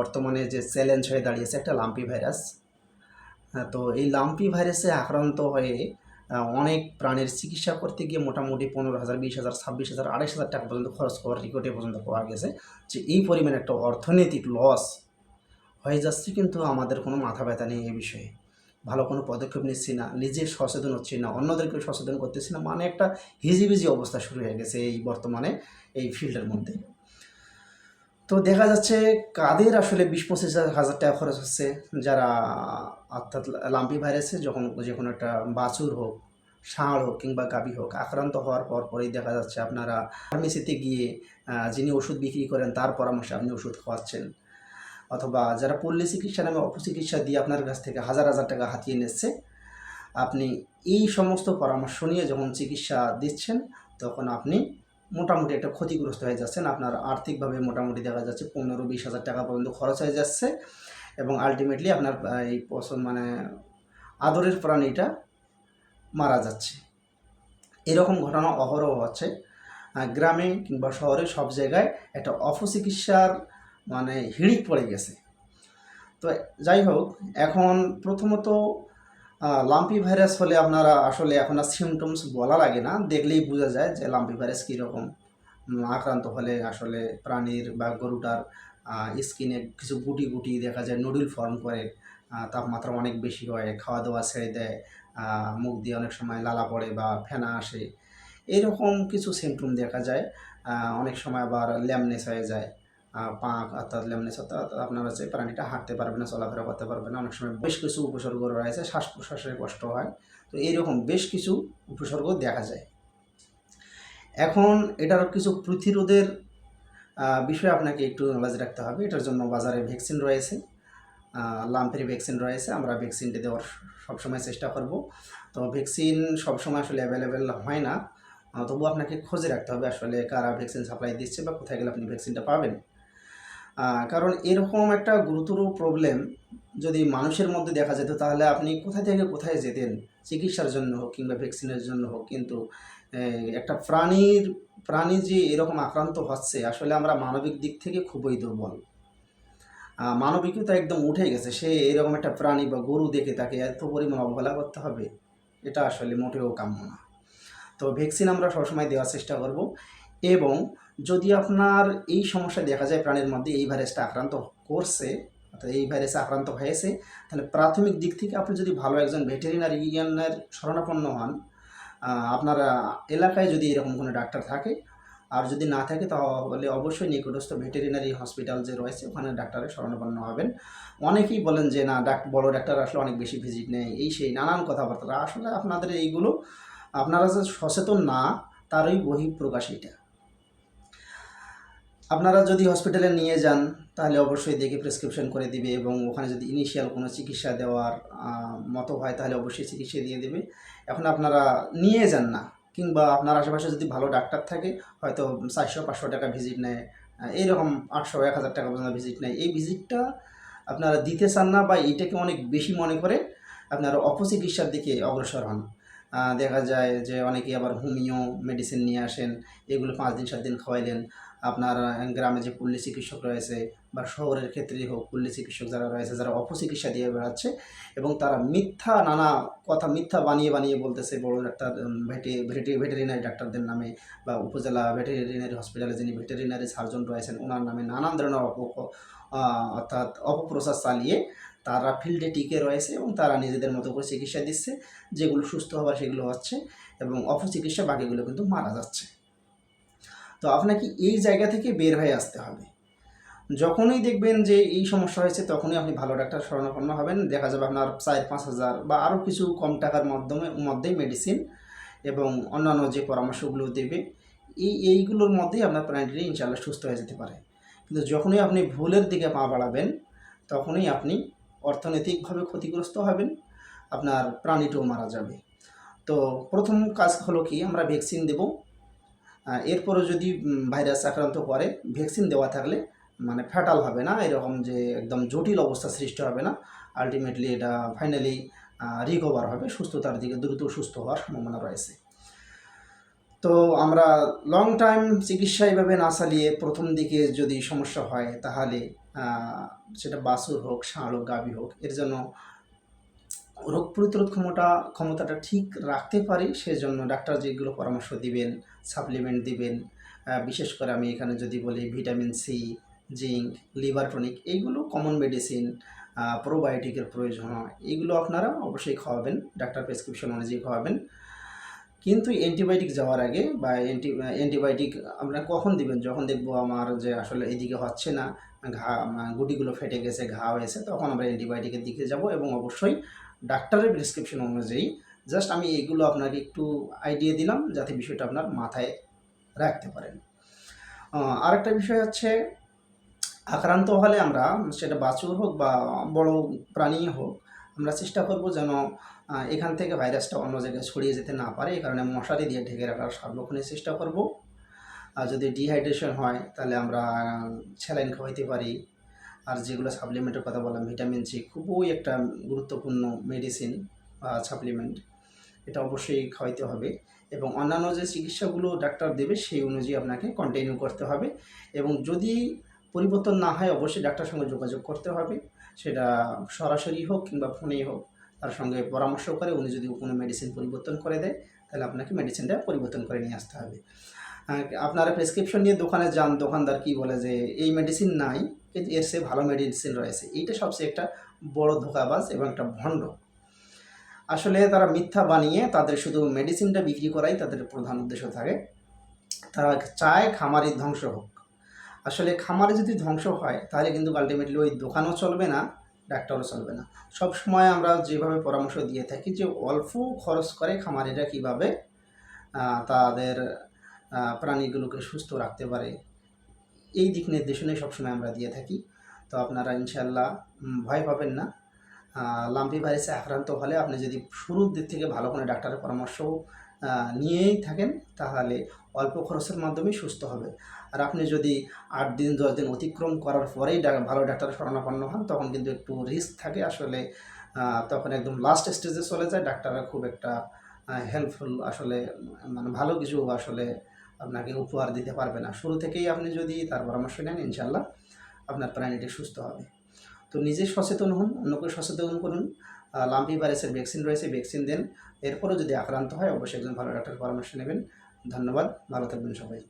বর্তমানে যে চ্যালেঞ্জ হয়ে দাঁড়িয়েছে একটা লাম্পি ভাইরাস হ্যাঁ, তো এই লাম্পি ভাইরাসে আক্রান্ত হয়ে অনেক প্রাণের চিকিৎসা করতে গিয়ে মোটামুটি পনেরো হাজার বিশ হাজার ছাব্বিশ হাজার আড়াইশ হাজার টাকা পর্যন্ত খরচ করার রেকর্ডে পর্যন্ত পাওয়া গেছে যে এই পরিমাণ একটা অর্থনৈতিক লস হয়ে যাচ্ছে কিন্তু আমাদের কোনো মাথা ব্যথা নেই এই বিষয়ে। ভালো কোনো পদক্ষেপ নিচ্ছি না নিজে সচেতন হচ্ছি না অন্যদেরকে সচেতন করতেছি না মানে একটা হিজিবিজি অবস্থা শুরু হয়ে গেছে এই বর্তমানে এই ফিল্ডের মধ্যে। তো দেখা যাচ্ছে কাদের আসলে বিশ পঁচিশ হাজার টাকা খরচ হচ্ছে যারা অর্থাৎ লাম্পি ভাইরাসে, যখন যে কোনো একটা বাছুর হোক, ষাঁড় হোক কিংবা গাভী হোক আক্রান্ত হওয়ার পর পরেই দেখা যাচ্ছে আপনারা ফার্মেসিতে গিয়ে যিনি ওষুধ বিক্রি করেন তার পরামর্শে আপনি ওষুধ খাওয়াচ্ছেন। অথবা যারা পল্লী চিকিৎসা নামে অপচিকিৎসা দিয়ে আপনার কাছ থেকে হাজার হাজার টাকা হাতিয়ে নিচ্ছে, আপনি এই সমস্ত পরামর্শ নিয়ে যখন চিকিৎসা দিচ্ছেন, তখন আপনি মোটামুটি একটা ক্ষতিগ্রস্ত হয়ে যাচ্ছেন। আপনার আর্থিকভাবে মোটামুটি দেখা যাচ্ছে পনেরো বিশ হাজার টাকা পর্যন্ত খরচ হয়ে যাচ্ছে এবং আলটিমেটলি আপনার এই পছন্দ মানে আদরের প্রাণীটা মারা যাচ্ছে। এরকম ঘটনা অহরহ হচ্ছে। গ্রামে কিংবা শহরে সব জায়গায় একটা অপচিকিৎসার মানে হিড়িক পড়ে গেছে। তো যাই হোক, এখন প্রথমত লাম্পি ভাইরাস হলে আপনারা আসলে এখন আর সিমটমস বলা লাগে না। দেখলেই বোঝা যায় যে লাম্পি ভাইরাস কীরকম। আক্রান্ত হলে আসলে প্রাণীর বা গরুটার স্কিনে কিছু গুটি গুটি দেখা যায় নুডল ফর্ম করে তাপমাত্রা অনেক বেশি হয় খাওয়া দাওয়া ছেড়ে দেয় মুখ দিয়ে অনেক সময় লালা পড়ে বা ফেনা আসে। এরকম কিছু সিমটম দেখা যায়। অনেক সময় আবার ল্যামনেস হয়ে যায়। পাঁক অর্থাৎ ল্যামনেস অর্থাৎ আপনার হচ্ছে প্রাণীটা হাঁটতে পারবে না, চলাফেরা করতে পারবে না, অনেক সময় বেশ কিছু উপসর্গ রয়েছে শ্বাস প্রশ্বাসের কষ্ট হয়। তো এইরকম বেশ কিছু উপসর্গ দেখা যায়। এখন এটার কিছু প্রতিরোধের বিষয়ে আপনাকে একটু নলেজ রাখতে হবে। এটার জন্য বাজারে ভ্যাকসিন রয়েছে লাম্পের ভ্যাকসিন রয়েছে। আমরা ভ্যাকসিনটি দেওয়ার সবসময় চেষ্টা করব। তো ভ্যাকসিন সবসময় আসলে অ্যাভেলেবেল হয় না। তবুও আপনাকে খোঁজে রাখতে হবে আসলে কারা ভ্যাকসিন সাপ্লাই দিচ্ছে বা কোথায় গেলে আপনি ভ্যাকসিনটা পাবেন। কারণ এরকম একটা গুরুতর প্রবলেম যদি মানুষের মধ্যে দেখা যেত, তাহলে আপনি কোথা থেকে কোথায় যেতেন? চিকিৎসার জন্য হোক কিংবা ভ্যাকসিনের জন্য হোক, কিন্তু একটা প্রাণীর, প্রাণী যে এরকম আক্রান্ত হচ্ছে, আসলে আমরা মানবিক দিক থেকে খুবই দুর্বল। মানবিকতা একদম উঠে গেছে, সে এরকম একটা প্রাণী বা গরু দেখে তাকে এত পরিমাণ অবহেলা করতে হবে, এটা আসলে মোটেও কাম্য না। তো ভ্যাকসিন আমরা সবসময় দেওয়ার চেষ্টা করব। এবং যদি আপনার এই সমস্যা দেখা যায় প্রাণীর মধ্যে এই ভাইরাসটা আক্রান্ত করছে, অর্থাৎ এই ভাইরাসে আক্রান্ত হয়েছে, তাহলে প্রাথমিক দিক থেকে আপনি যদি ভালো একজন ভেটেরিনারি ভেটেরিনারিয়ানের শরণাপন্ন হন আপনার এলাকায় যদি এরকম কোনো ডাক্তার থাকে, আর যদি না থাকে তাহলে অবশ্যই নিকটস্থ ভেটেরিনারি হসপিটাল যে রয়েছে, ওখানে ডাক্তারের শরণাপন্ন হবেন। অনেকেই বলেন যে, না, ডাক, বড় ডাক্তার আসলে অনেক বেশি ভিজিট নেয় এই সেই নানান কথাবার্তা। আসলে আপনাদের এইগুলো, আপনারা যে সচেতন না, তারই বহিঃপ্রকাশ এটা। আপনারা যদি হসপিটালে নিয়ে যান, তাহলে অবশ্যই দেখে প্রেসক্রিপশন করে দিবে এবং ওখানে যদি ইনিশিয়াল কোনো চিকিৎসা দেওয়ার মতো হয়, তাহলে অবশ্যই চিকিৎসা দিয়ে দেবে। এখন আপনারা নিয়ে যান না, কিংবা আপনার আশেপাশে যদি ভালো ডাক্তার থাকে, হয়তো চারশো, পাঁচশো টাকা ভিজিট নেয় এইরকম আটশো, এক হাজার টাকা পর্যন্ত ভিজিট নেয়। এই ভিজিটটা আপনারা দিতে চান না বা এটাকে অনেক বেশি মনে করে আপনারা অপচিকিৎসার দিকে অগ্রসর হন। দেখা যায় যে অনেকে আবার হোমিও মেডিসিন নিয়ে আসেন, এগুলো পাঁচ দিন, সাত দিন খাওয়াইলেন। আপনার গ্রামে যে পল্লী চিকিৎসক রয়েছে বা শহরের ক্ষেত্রেই হোক, পল্লী চিকিৎসক যারা রয়েছে, যারা অপচিকিৎসা দিয়ে বেড়াচ্ছে এবং তারা মিথ্যা, নানা কথা মিথ্যা বানিয়ে বানিয়ে বলতেছে বড় ডাক্তার ভেটে ভেটে ভেটেরিনারি ডাক্তারদের নামে বা উপজেলা ভেটেরিনারি হসপিটালে যিনি ভেটেরিনারি সার্জন রয়েছেন, ওনার নামে নানান ধরনের অপ অর্থাৎ অপপ্রচার চালিয়ে তারা ফিল্ডে টিকে রয়েছে এবং তারা নিজেদের মতো করে চিকিৎসা দিচ্ছে, যেগুলো সুস্থ হওয়ার সেগুলো হচ্ছে এবং অপচিকিৎসা বাকিগুলো কিন্তু মারা যাচ্ছে। তো আপনাকে এই জায়গা থেকে বের হয়ে আসতে হবে। যখনই দেখবেন যে এই সমস্যা হয়েছে, তখনই আপনি ভালো ডাক্তার শরণাপন্ন হবেন। দেখা যাবে আপনার চার পাঁচ হাজার বা আরও কিছু কম টাকার মাধ্যমে, মধ্যেই মেডিসিন এবং অন্যান্য যে পরামর্শগুলো দেবে, এই এইগুলোর মধ্যেই আপনার প্রাণীটি ইনশাল্লাহ সুস্থ হয়ে যেতে পারে। কিন্তু যখনই আপনি ভুলের দিকে পা বাড়াবেন, তখনই আপনি অর্থনৈতিকভাবে ক্ষতিগ্রস্ত হবেন, আপনার প্রাণীটাও মারা যাবে। তো প্রথম কাজ হলো কি, আমরা ভ্যাকসিন দেব। আহ, এরপরে যদি ভাইরাস আক্রান্ত করে ভ্যাকসিন দেওয়া থাকলে মানে ফ্যাটাল হবে না এরকম যে একদম জটিল অবস্থা সৃষ্টি হবে না। আলটিমেটলি এটা ফাইনালি রিকভার হবে সুস্থতার দিকে দ্রুত সুস্থ হওয়ার সম্ভাবনা রয়েছে। তো আমরা লং টাইম চিকিৎসা এইভাবে না চালিয়ে প্রথম দিকে যদি সমস্যা হয় তাহলে সেটা বাছুর হোক ষাঁড় হোক গাভী হোক এর জন্য রোগ প্রতিরোধ ক্ষমতা, ক্ষমতাটা ঠিক রাখতে পারি, সেজন্য ডাক্তার যেগুলো পরামর্শ দিবেন সাপ্লিমেন্ট দিবেন বিশেষ করে আমি এখানে যদি বলি vitamin C zinc liver tonic এইগুলো কমন মেডিসিন প্রোবায়োটিকের প্রয়োজন হয়। এইগুলো আপনারা অবশ্যই খাওয়াবেন, ডাক্তার প্রেসক্রিপশন অনুযায়ী খাওয়াবেন। কিন্তু অ্যান্টিবায়োটিক যাওয়ার আগে বা অ্যান্টি অ্যান্টিবায়োটিক আপনারা কখন দিবেন? যখন দেখব আমার যে আসলে এদিকে হচ্ছে না ঘা গুটিগুলো ফেটে গেছে, ঘা হয়েছে, তখন আমরা অ্যান্টিবায়োটিকের দিকে যাব এবং অবশ্যই ডাক্তারের প্রেসক্রিপশন অনুযায়ী জাস্ট আমি এগুলো আপনাকে একটু আইডিয়া দিলাম যাতে বিষয়টা আপনার মাথায় রাখতে পারেন। আরেকটা বিষয় হচ্ছে, আক্রান্ত হলে আমরা সেটা বাছুর হোক বা বড় প্রাণী হোক, আমরা চেষ্টা করব যেন এখান থেকে ভাইরাসটা অন্য জায়গায় ছড়িয়ে যেতে না পারে, এই কারণে মশারি দিয়ে ঢেকে রাখার সার্বক্ষণিক চেষ্টা করব। আর যদি ডিহাইড্রেশন হয়, তাহলে আমরা স্যালাইন খাওয়াইতে পারি। আর যেগুলো সাপ্লিমেন্টের কথা বললাম ভিটামিন সি খুবই একটা গুরুত্বপূর্ণ মেডিসিন বা সাপ্লিমেন্ট এটা অবশ্যই খাওয়াইতে হবে। এবং অন্যান্য যে চিকিৎসাগুলো ডাক্তার দেবে, সেই অনুযায়ী আপনাকে কন্টিনিউ করতে হবে। এবং যদি পরিবর্তন না হয়, অবশ্যই ডাক্তারের সঙ্গে যোগাযোগ করতে হবে। সেটা সরাসরি হোক কিংবা ফোনেই হোক, তার সঙ্গে পরামর্শ করে উনি যদি কোনো মেডিসিন পরিবর্তন করে দেয়, তাহলে আপনাকে মেডিসিনটা পরিবর্তন করে নিয়ে আসতে হবে। আপনারা প্রেসক্রিপশন নিয়ে দোকানে যান, দোকানদার কি বলে যে এই মেডিসিন নাই, কিন্তু এর সে ভালো মেডিসিন রয়েছে। এইটা সবচেয়ে একটা বড় ধোকাবাজ এবং একটা ভণ্ড। আসলে তারা মিথ্যা বানিয়ে তাদের শুধু মেডিসিনটা বিক্রি করাই তাদের প্রধান উদ্দেশ্য থাকে। তারা চায় খামারি ধ্বংস হোক। আসলে খামারে যদি ধ্বংস হয়, তাহলে কিন্তু আলটিমেটলি ওই দোকানও চলবে না, ডাক্তারও চলবে না। সব সময় আমরা যেভাবে পরামর্শ দিয়ে থাকি যে অল্প খরচ করে খামারিরা কীভাবে তাদের প্রাণীগুলোকে সুস্থ রাখতে পারে। এই দিক নির্দেশনাই সবসময় আমরা দিয়ে থাকি। তো আপনারা ইনশাল্লাহ ভয় পাবেন না। লাম্পি ভাইরাসে আক্রান্ত হলে আপনি যদি শুরুর দিক থেকে ভালো কোনো ডাক্তারের পরামর্শ নিয়েই থাকেন, তাহলে অল্প খরচের মাধ্যমেই সুস্থ হবে। আর আপনি যদি আট দিন, দশ দিন অতিক্রম করার পরেই ভালো ডাক্তারের শরণাপন্ন হন, তখন কিন্তু একটু রিস্ক থাকে আসলে তখন একদম লাস্ট স্টেজে চলে যায়। ডাক্তাররা খুব একটা হেল্পফুল আসলে মানে ভালো কিছু আসলে আপনাকে উপহার দিতে পারবে না। শুরু থেকেই আপনি যদি তার পরামর্শ নেন ইনশাল্লাহ আপনার প্রাণীটি সুস্থ হবে। তো নিজে সচেতন হন, অন্যকে সচেতন করুন লাম্পি ভাইরাসের ভ্যাকসিন রয়েছে ভ্যাকসিন দেন। এরপরও যদি আক্রান্ত হয়, অবশ্যই একজন ভালো ডাক্তারের পরামর্শ নেবেন। ধন্যবাদ, ভালো থাকবেন সবাই।